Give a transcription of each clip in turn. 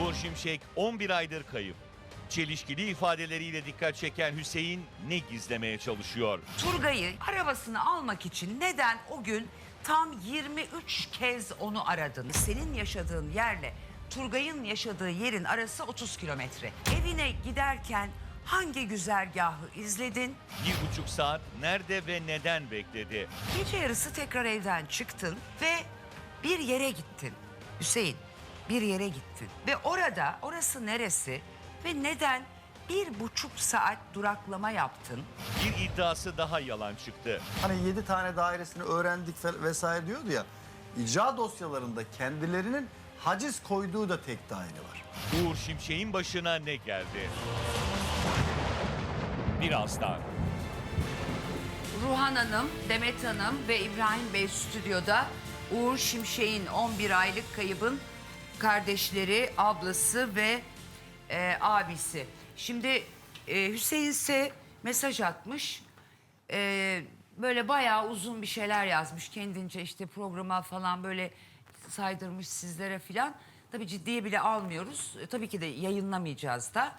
Uğur Şimşek 11 aydır kayıp. Çelişkili ifadeleriyle dikkat çeken Hüseyin ne gizlemeye çalışıyor? Turgay'ı arabasını almak için neden o gün tam 23 kez onu aradın? Senin yaşadığın yerle Turgay'ın yaşadığı yerin arası 30 kilometre. Evine giderken hangi güzergahı izledin? Bir buçuk saat nerede ve neden bekledi? Gece yarısı tekrar evden çıktın ve bir yere gittin. Hüseyin bir yere gittin. Ve orada orası neresi ve neden bir buçuk saat duraklama yaptın? Bir iddiası daha yalan çıktı. Hani 7 tane dairesini öğrendik vesaire diyordu ya. İcra dosyalarında kendilerinin haciz koyduğu da tek daire var. Uğur Şimşek'in başına ne geldi? Birazdan. Ruhan Hanım, Demet Hanım ve İbrahim Bey stüdyoda Uğur Şimşek'in 11 aylık kaybın kardeşleri, ablası ve e, abisi. Şimdi e, Hüseyin ise mesaj atmış. E, böyle bayağı uzun bir şeyler yazmış kendince işte programa falan böyle saydırmış sizlere filan. Tabii ciddiye bile almıyoruz. E, tabii ki de yayınlamayacağız da.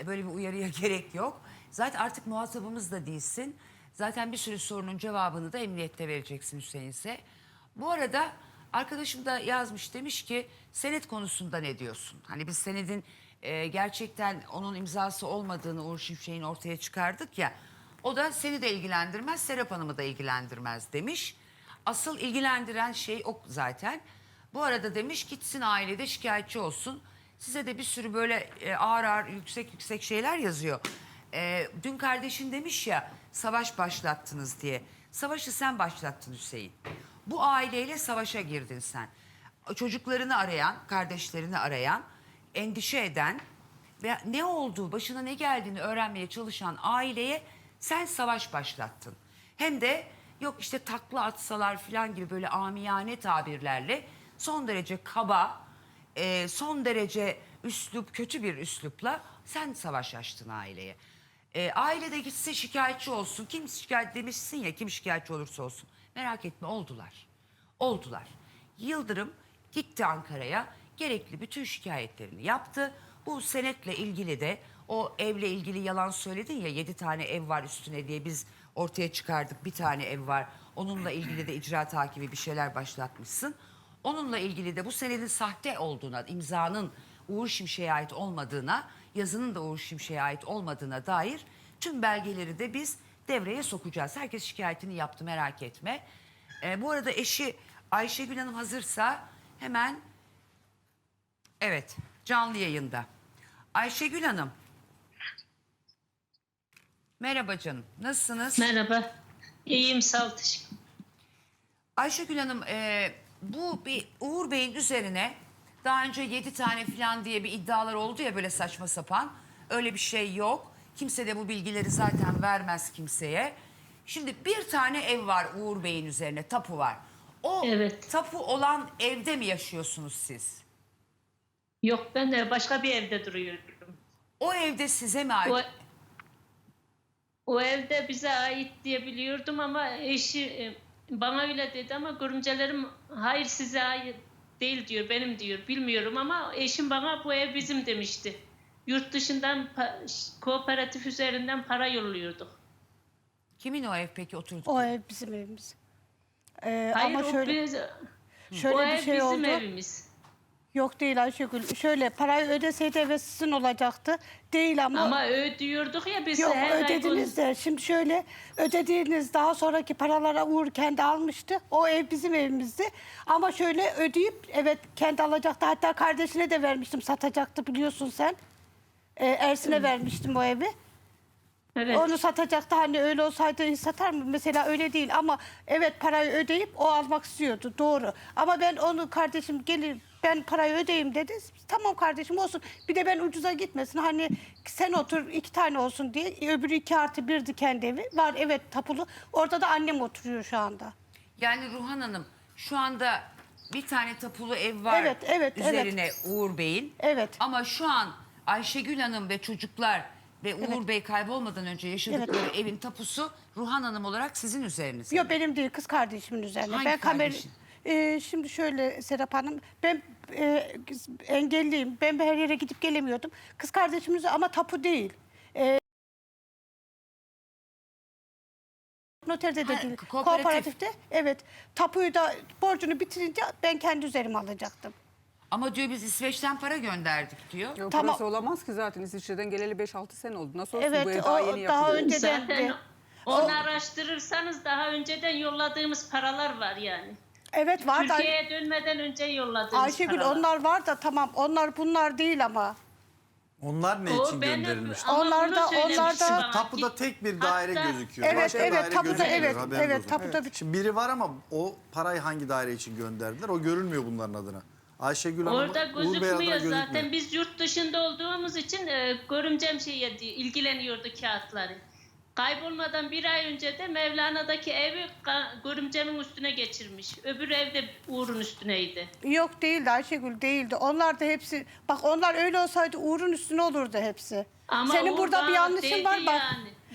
E, böyle bir uyarıya gerek yok. Zaten artık muhatabımız da değilsin. Zaten bir sürü sorunun cevabını da emniyette vereceksin Hüseyin ise. Bu arada arkadaşım da yazmış demiş ki senet konusunda ne diyorsun? Hani biz senedin e, gerçekten onun imzası olmadığını Uğur Şimşek'in ortaya çıkardık ya. O da seni de ilgilendirmez, Serap Hanım'ı da ilgilendirmez demiş. Asıl ilgilendiren şey o zaten. Bu arada demiş gitsin ailede şikayetçi olsun. Size de bir sürü böyle e, ağır ağır yüksek yüksek şeyler yazıyor. E, dün kardeşin demiş ya savaş başlattınız diye. Savaşı sen başlattın Hüseyin. Bu aileyle savaşa girdin sen. Çocuklarını arayan, kardeşlerini arayan, endişe eden ve ne olduğu, başına ne geldiğini öğrenmeye çalışan aileye sen savaş başlattın. Hem de yok işte takla atsalar falan gibi böyle amiyane tabirlerle son derece kaba, e, son derece üslup, kötü bir üslupla sen savaş açtın aileye. E, aile de gitse şikayetçi olsun. Kim şikayet demişsin ya kim şikayetçi olursa olsun. Merak etme oldular. Oldular. Yıldırım gitti Ankara'ya gerekli bütün şikayetlerini yaptı. Bu senetle ilgili de o evle ilgili yalan söyledin ya yedi tane ev var üstüne diye biz ortaya çıkardık bir tane ev var. Onunla ilgili de icra takibi bir şeyler başlatmışsın. Onunla ilgili de bu senedin sahte olduğuna, imzanın Uğur Şimşek'e ait olmadığına, yazının da Uğur Şimşek'e ait olmadığına dair tüm belgeleri de biz devreye sokacağız. Herkes şikayetini yaptı merak etme. Ee, bu arada eşi Ayşegül Hanım hazırsa hemen evet canlı yayında. Ayşegül Hanım. Merhaba canım. Nasılsınız? Merhaba. İyiyim sağ ol Ayşegül Hanım e, bu bir Uğur Bey'in üzerine daha önce yedi tane falan diye bir iddialar oldu ya böyle saçma sapan. Öyle bir şey yok. Kimse de bu bilgileri zaten vermez kimseye. Şimdi bir tane ev var Uğur Bey'in üzerine tapu var. O Evet. tapu olan evde mi yaşıyorsunuz siz? Yok ben de başka bir evde duruyorum. O evde size mi ait? O, o evde bize ait diye biliyordum ama eşi e, bana öyle dedi ama görümcelerim hayır size ait değil diyor benim diyor bilmiyorum ama eşim bana bu ev bizim demişti. Yurt dışından pa- kooperatif üzerinden para yolluyorduk. Kimin o ev peki oturdu? O ev bizim evimiz. Ee, Hayır ama o, şöyle biz, şöyle o bir ev şey bizim oldu. evimiz. Yok değil Ayşegül. Şöyle parayı ödeseydi evet sizin olacaktı. Değil ama, Ama ödüyorduk ya biz yok her ay ödediniz de. Şimdi şöyle ödediğiniz daha sonraki paralara Uğur kendi almıştı. O ev bizim evimizdi. Ama şöyle ödeyip evet kendi alacaktı. Hatta kardeşine de vermiştim satacaktı biliyorsun sen. Ee, Ersin'e vermiştim o evi. Evet. Onu satacaktı hani öyle olsaydı satar mı? Mesela öyle değil ama evet parayı ödeyip o almak istiyordu doğru. Ama ben onu kardeşim gelir ben parayı ödeyeyim dedi. Tamam kardeşim olsun. Bir de ben ucuza gitmesin. Hani sen otur iki tane olsun diye. Öbürü iki artı birdi kendi evi. Var evet tapulu. Orada da annem oturuyor şu anda. Yani Ruhan Hanım şu anda bir tane tapulu ev var Evet, evet, evet. üzerine Uğur Bey'in. Evet. Ama şu an Ayşegül Hanım ve çocuklar ve Uğur Bey kaybolmadan önce yaşadıkları evin tapusu Ruhan Hanım olarak sizin üzerinizde. Yok benim değil kız kardeşimin üzerine. Hangi ben kamer kardeşin? Ee, şimdi şöyle Serap Hanım ben e, engelliyim. Ben her yere gidip gelemiyordum. Kız kardeşimiz ama tapu değil. E, noterde de Ha, değil. kooperatif. Kooperatifte. Evet. Tapuyu da borcunu bitirince ben kendi üzerime alacaktım. Ama diyor biz İsveç'ten para gönderdik diyor. Yok, Tamam. burası olamaz ki zaten İsviçre'den geleli 5-6 sene oldu. Nasıl olsun Evet, bu ev o daha yeni daha önceden Zaten onu araştırırsanız daha önceden yolladığımız paralar var yani. Evet var da Türkiye'ye dönmeden önce yolladığımız Ayşegül paralar. onlar var da tamam onlar bunlar değil ama. Onlar ne O için benim- gönderilmiş? ama Onlar bunu da- söylemişti onlar da- bana. Tapuda tek bir daire Hatta- gözüküyor. Evet Başka evet daire tapuda gözükmüyor, evet haberiniz evet olsun. tapuda bir Şimdi biri var ama o parayı hangi daire için gönderdiler o görünmüyor bunların adına. Ayşegül Hanım, Orada gözükmüyor zaten. Biz yurt dışında olduğumuz için e, görümcem şeye ilgileniyordu kağıtları. Kaybolmadan bir ay önce de Mevlana'daki evi görümcemin üstüne geçirmiş. Öbür evde Uğur'un üstüneydi. Yok değildi Ayşegül değildi. Onlar da hepsi bak onlar öyle olsaydı Uğur'un üstüne olurdu hepsi. Ama Senin Uğur burada bir yanlışın var bak.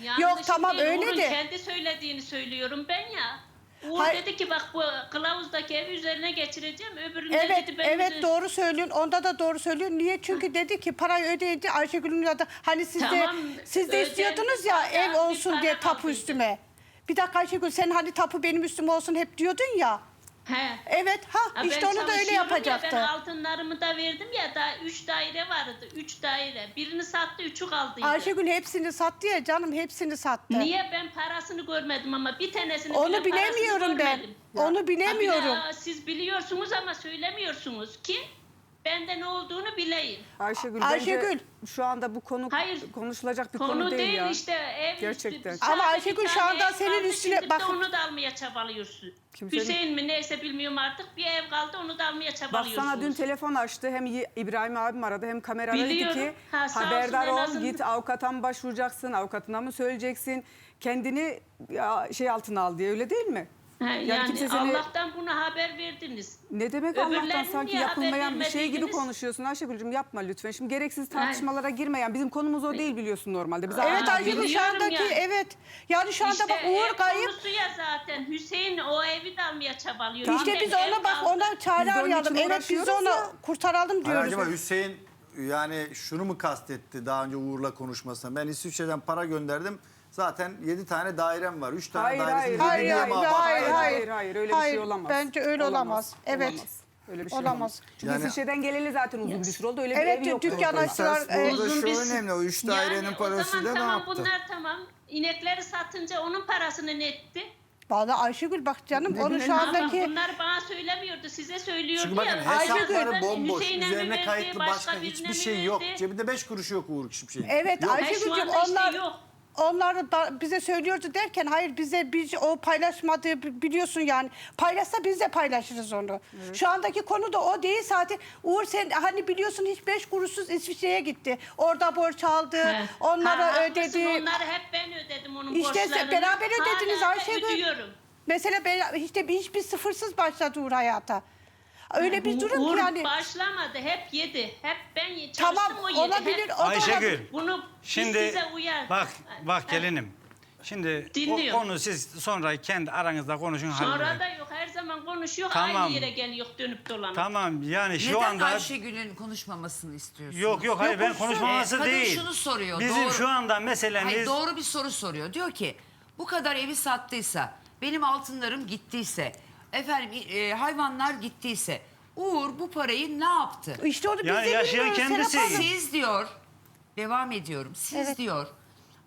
Yani. Yok tamam değil, öyle Uğur'un de. kendi söylediğini söylüyorum ben ya. Uğur Hay- dedi ki bak bu kılavuzdaki evi üzerine geçireceğim. Öbüründe Evet dedi ben evet üzerine- doğru söylüyorsun. Onda da doğru söylüyorsun. Niye? Çünkü dedi ki parayı ödeyince Ayşegül'ün ya da hani siz de Tamam, siz de istiyordunuz ya zaten, ev bir olsun para diye tapu üstüme. Bir dakika Ayşegül sen hani tapu benim üstüme olsun hep diyordun ya. He. Evet ha Ha, işte ben onu da öyle çalışıyorum Ya, yapacaktı. ben altınlarımı da verdim ya daha üç daire vardı. Üç daire. Birini sattı, üçü kaldıydı. Ayşegül hepsini sattı ya canım hepsini sattı. Niye ben parasını görmedim ama bir tanesini Onu bile bilemiyorum ben. görmedim. Onu bilemiyorum. De, siz biliyorsunuz ama söylemiyorsunuz ki bende ne olduğunu bileyim. Ayşegül, Ayşegül. bence şu anda bu konu Hayır. konuşulacak bir konu, Konu, değil, değil ya. işte ev Gerçekten. üstü. Ama Sadece Ayşegül bir şu tane anda ev senin kaldı, üstüne- şimdi de bak- onu da almaya çabalıyorsun. Kimsenin- Hüseyin mi neyse bilmiyorum artık bir ev kaldı onu da almaya Bak çabalıyorsunuz. sana dün telefon açtı. Hem İbrahim abim aradı hem kamera dedi Biliyorum. ki Ha, sağ olsun, haberdar en ol azından- git avukata mı başvuracaksın avukatına mı söyleyeceksin kendini ya, şey altına al diye öyle değil mi? Yani kimse seni- Allah'tan buna haber verdiniz. Ne demek Allah'tan sanki yapılmayan bir şey gibi konuşuyorsun Ayşegül'cüm yapma lütfen. Şimdi gereksiz tartışmalara girmeyen bizim konumuz o değil biliyorsun normalde. Biz Evet anlatıyoruz. Ayşegül şu andaki yani. evet. Yani şu anda İşte bak Uğur ev kayıp. konusu ya zaten. Hüseyin o evi de almaya çabalıyor. İşte Şimdi biz ona bak ona çare arayalım. Evet biz onu ya. kurtaralım Hayır, diyoruz. acaba Hüseyin yani şunu mu kastetti daha önce Uğur'la konuşmasına? Ben İsviçre'den para gönderdim. Zaten 7 tane dairem var. 3 tane Hayır, hayır, hayır, hayır, bak- hayır, hayır, hayır, öyle bir şey Hayır, olamaz. bence öyle olamaz. Evet. Olamaz. Öyle bir şey Olamaz. olamaz. Çünkü Yani- İsviçre'den geleli zaten uzun bir süre oldu. Öyle bir Evet, ev yok. dükkan açtılar. E, burada Uzun şu bir- önemli. O üç dairenin yani, parasıyla o ne zaman tamam yaptı? bunlar tamam. İnekleri satınca onun parasını ne etti? Vallahi Ayşegül bak canım onun şu bileyim. Ama andaki bunları bana söylemiyordu. Size söylüyordu Çünkü bakın ya. hesapları Ayşegül, bomboş. Hüseyin'e Üzerine verdi, kayıtlı başka birine hiçbir şey yok. Cebinde 5 kuruşu yok Uğur hiçbir şeyin. Evet. Ha, şu Ayşegül'cüm anda işte onlar yok. Onlar da bize söylüyordu derken hayır bize biz o paylaşmadığı bi- biliyorsun yani paylaşsa biz de paylaşırız onu. Şu andaki konu da o değil zaten. Uğur sen hani biliyorsun hiç beş kuruşsuz İsviçre'ye gitti. Orada borç aldı. He. Onlara Ha, ödedi. Onları hep ben ödedim onun İşte borçlarını. beraber ödediniz Ayşegül. ödüyorum. Mesela ben, işte bir- hiçbir sıfırsız başladı Uğur hayata. Öyle bir durum Uğur ki yani. başlamadı. Hep yedi. Hep ben çalıştım Tamam o yedi. olabilir. Hep O da olabilir. Ayşegül. bunu Şimdi size uyar. bak bak gelinim. Şimdi o Dinliyorum. konu siz sonra kendi aranızda konuşun Sonra halledin. da yok her zaman konuşuyor. Tamam. Aynı yere geliyor dönüp dolanıp. Tamam yani şu Neden anda Ayşegül'ün konuşmamasını istiyorsunuz? yok yok hayır Yok, ben konuşmaması Kadın değil. şunu soruyor, Bizim doğru. şu anda meselemiz Hayır, doğru bir soru soruyor. Diyor ki bu kadar evi sattıysa, benim altınlarım gittiyse, efendim e, hayvanlar gittiyse Uğur bu parayı ne yaptı? İşte onu biz Yani de yaşayan bilmiyoruz Serap kendisi. Hanım. Siz diyor, devam ediyorum. Siz Evet. diyor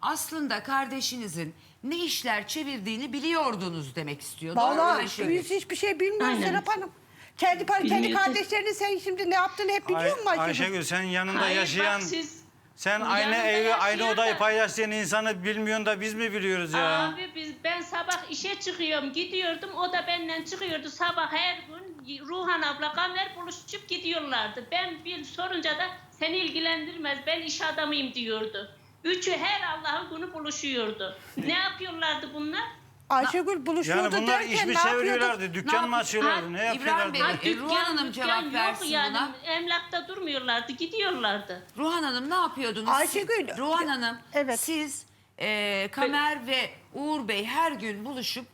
aslında kardeşinizin ne işler çevirdiğini biliyordunuz demek istiyor. Doğru mu Vallahi biz hiçbir şey bilmiyoruz Aynen. Serap Hanım. Kendi, par- kendi Bilmiyoruz. kardeşlerini sen şimdi ne yaptığını hep biliyor Ay- musun Ayşegül? Ayşegül sen yanında Hayır, yaşayan bak siz sen aynı evi aynı odayı da- paylaştığın insanı bilmiyorsun da biz mi biliyoruz ya? Abi biz ben sabah işe çıkıyorum gidiyordum o da benden çıkıyordu sabah her gün Ruhan abla Kamer buluşup gidiyorlardı. Ben bir sorunca da seni ilgilendirmez ben iş adamıyım diyordu. Üçü her Allah'ın günü buluşuyordu. ne yapıyorlardı bunlar? Ayşegül buluşuyordu Yani bunlar derken iş mi ne çeviriyorlardı, dükkan mı açıyorlardı, ne Ha, yapıyorlardı? İbrahim Bey, e, Ruhan Hanım cevap yok versin yani. buna. Emlakta durmuyorlardı gidiyorlardı. Ruhan Hanım ne yapıyordunuz? Ayşegül, Siz- Ruhan Hanım evet. siz e, Kamer ve Uğur Bey her gün buluşup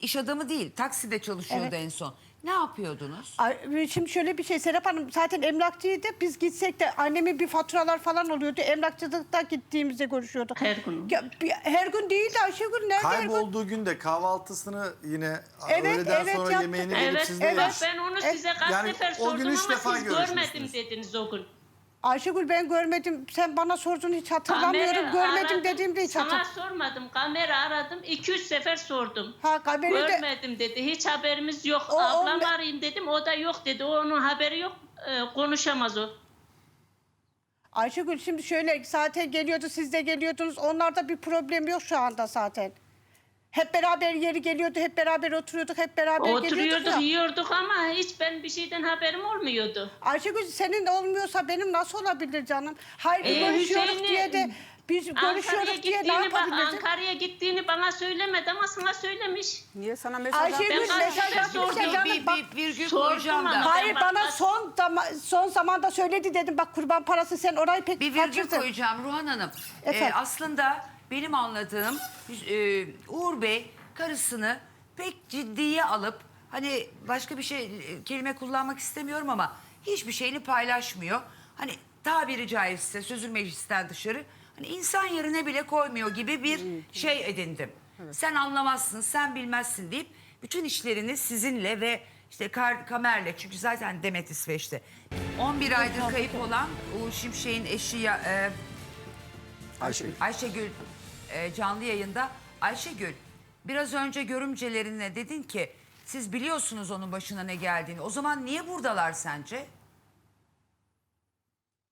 iş adamı değil takside çalışıyordu Evet. en son. Ne yapıyordunuz? Ay, Şimdi şöyle bir şey Serap Hanım zaten emlakçıydı. Biz gitsek de annemin bir faturalar falan oluyordu. Emlakçılıkta gittiğimizde görüşüyorduk. Her gün. Ya, bir- her gün değil de Ayşegül nerede her gün? Kaybolduğu günde kahvaltısını yine Evet, öğleden evet, sonra yaptı. yemeğini verip Evet, sizde evet. yemiş. Ben onu size kaç Yani sefer o sordum ama defa siz görmedim dediniz o gün. Ayşegül ben görmedim. Sen bana sordun hiç hatırlamıyorum. Kamera görmedim aradım, dediğimde hiç Sana hatırlamıyorum. sormadım. Kamera aradım. 200 sefer sordum. Ha kamerada Görmedim dedi. Hiç haberimiz yok. O- o- Ablam arayayım dedim. O da yok dedi. Onun haberi yok. Ee, konuşamaz o. Ayşegül şimdi şöyle zaten geliyordu siz de geliyordunuz. Onlarda bir problem yok şu anda zaten. Hep beraber yeri geliyordu, hep beraber oturuyorduk, hep beraber geliyorduk Oturuyorduk, ya. yiyorduk ama hiç ben bir şeyden haberim olmuyordu. Ayşegül senin olmuyorsa benim nasıl olabilir canım? Hayır Ee, görüşüyoruz Hüseyin'i- diye de biz Ankara'ya görüşüyoruz diye ne gittiğini, yapabiliriz? Ankara'ya gittiğini bana söylemedi ama sana söylemiş. Niye sana mesaj Ayşegül? Ben mesaj kaç atmış ya sordum, canım bir, bak. bir virgül Sordum koyacağım da. Hayır bak- bana bak- son zama, son zamanda söyledi dedim bak kurban parası sen orayı pek Bir virgül kaçırdın. koyacağım Ruhan Hanım. Ee, Efendim? aslında benim anladığım e, Uğur Bey karısını pek ciddiye alıp hani başka bir şey e, kelime kullanmak istemiyorum ama hiçbir şeyini paylaşmıyor. Hani tabiri caizse sözün meclisten dışarı hani insan yerine bile koymuyor gibi bir şey edindim. Sen anlamazsın, sen bilmezsin deyip bütün işlerini sizinle ve işte Kar Kamer'le çünkü zaten Demet İsveç'te 11 aydır kayıp olan Uğur Şimşek'in eşi ya, e, Ayşegül. Ayşegül e, canlı yayında. Ayşegül biraz önce görümcelerine dedin ki siz biliyorsunuz onun başına ne geldiğini. O zaman niye buradalar sence?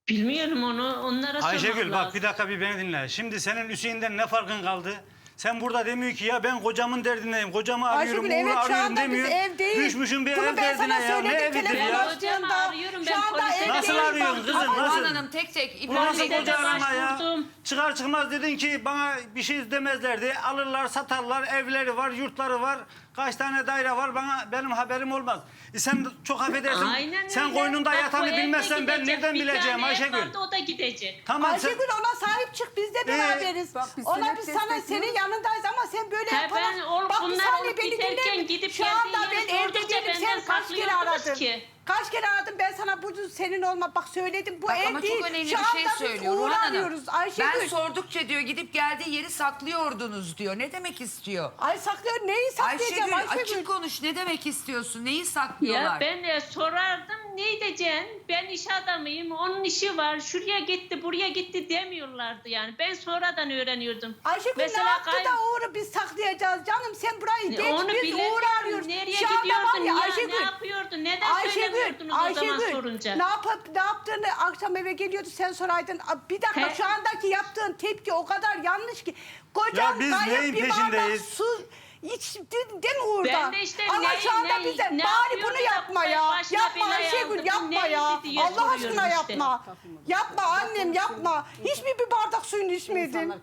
Bilmiyorum onu. Onlara Ayşegül sormak bak lazım. bir dakika bir beni dinle. Şimdi senin Hüseyin'den ne farkın kaldı? Sen burada demiyor ki ya ben kocamın derdindeyim. Kocamı arıyorum, Ayşegül evet Uğur'u şu arıyorum anda biz demiyor. evdeyiz. Düşmüşüm bir Bunu ev ben sana derdine ya. Ne söyledim evidir ya? açtığında. arıyorum, ben Şu anda polise- Nasıl arıyorsun kızım? Ruhan Nasıl? Hanım tek tek Bu nasıl Polise koca de arama ya? başvurdum. Çıkar çıkmaz dedin ki bana bir şey demezlerdi. Alırlar satarlar evleri var yurtları var. Kaç tane daire var bana benim haberim olmaz. E sen çok affedersin. Aynen sen öyle. koynunda Bak, yatanı evde bilmezsen ben gidecek. nereden Bir bileceğim tane ev Ayşegül? vardı, o da gidecek. Tamam sen... Ayşegül ona sahip çık biz de beraberiz. bak biz ona biz sana destekliyoruz. senin yanındayız ama sen böyle Ha, yapamazsın. ben ol- Bak bir bunlar saniye olup beni biterken dinle. gidip Şu anda yeri ben evde sordukça değilim sen kaç kere saklıyordunuz aradın. ki. Kaç kere aradım ben sana bu senin olma. Bak söyledim bu Bak ev ama değil. çok önemli Şu bir şey anda biz söylüyor Ruhan Hanım. arıyoruz Ayşegül. Ben sordukça diyor gidip geldiği yeri saklıyordunuz diyor. Ne demek istiyor? Ay saklıyor neyi saklayacağım Ayşegül, Ayşegül? açık konuş ne demek istiyorsun? Neyi saklıyorlar? Ya ben e, sorardım ne diyeceksin? Ben iş adamıyım. Onun işi var. Şuraya gitti, buraya gitti demiyorlardı yani. Ben sonradan öğreniyordum. Ayşegül ne yaptı kay- da Uğur'u biz saklayacağız canım sen burayı geç onu biz bilirdim. Uğur'u arıyoruz. Nereye Şu anda var gidiyordun ya ya? Ayşegül. Ne yapıyordun? Neden Ayşegül, söylemiyordunuz o zaman Ayşegül sorunca? ne yapıp ne yaptığını akşam eve geliyordu sen soraydın. Bir dakika He. şu andaki yaptığın tepki o kadar yanlış ki. Kocan Ya biz kayıp neyin bir bardak peşindeyiz? su içtin değil mi Uğur'da? Ben de işte Ama neyi- şu anda neyi- bize ne bari bunu yapma ya. Yapma Ayşegül yapma ya. Allah aşkına işte. yapma. Yapma annem yapma. Hiçbir bir bardak suyunu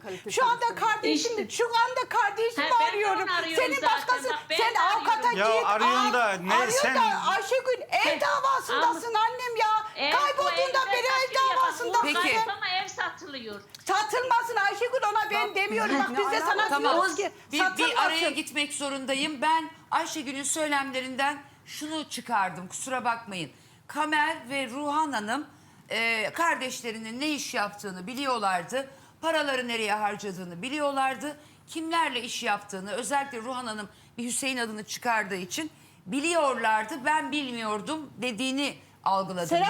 kaliteli Şu anda kardeşimi, İşte. şu anda kardeşimi arıyorum. Senin başkası, ben sen avukata Ya git. arıyorsun al- da ne, arıyorsun sen- da Ayşegül ev davasındasın annem ya. Ev- Kaybolduğunda bu beri ev davasındasın. Peki. Ama ev satılıyor. Satılmasın Ayşegül ona ben demiyorum. Bak ne biz de sana diyoruz ki Bir, satılmasın. bir araya gitmek zorundayım. Ben Ayşegül'ün söylemlerinden şunu çıkardım. Kusura bakmayın. Kamer ve Ruhan Hanım e, kardeşlerinin ne iş yaptığını biliyorlardı. Paraları nereye harcadığını biliyorlardı. Kimlerle iş yaptığını özellikle Ruhan Hanım bir Hüseyin adını çıkardığı için biliyorlardı. Ben bilmiyordum dediğini algıladım Serap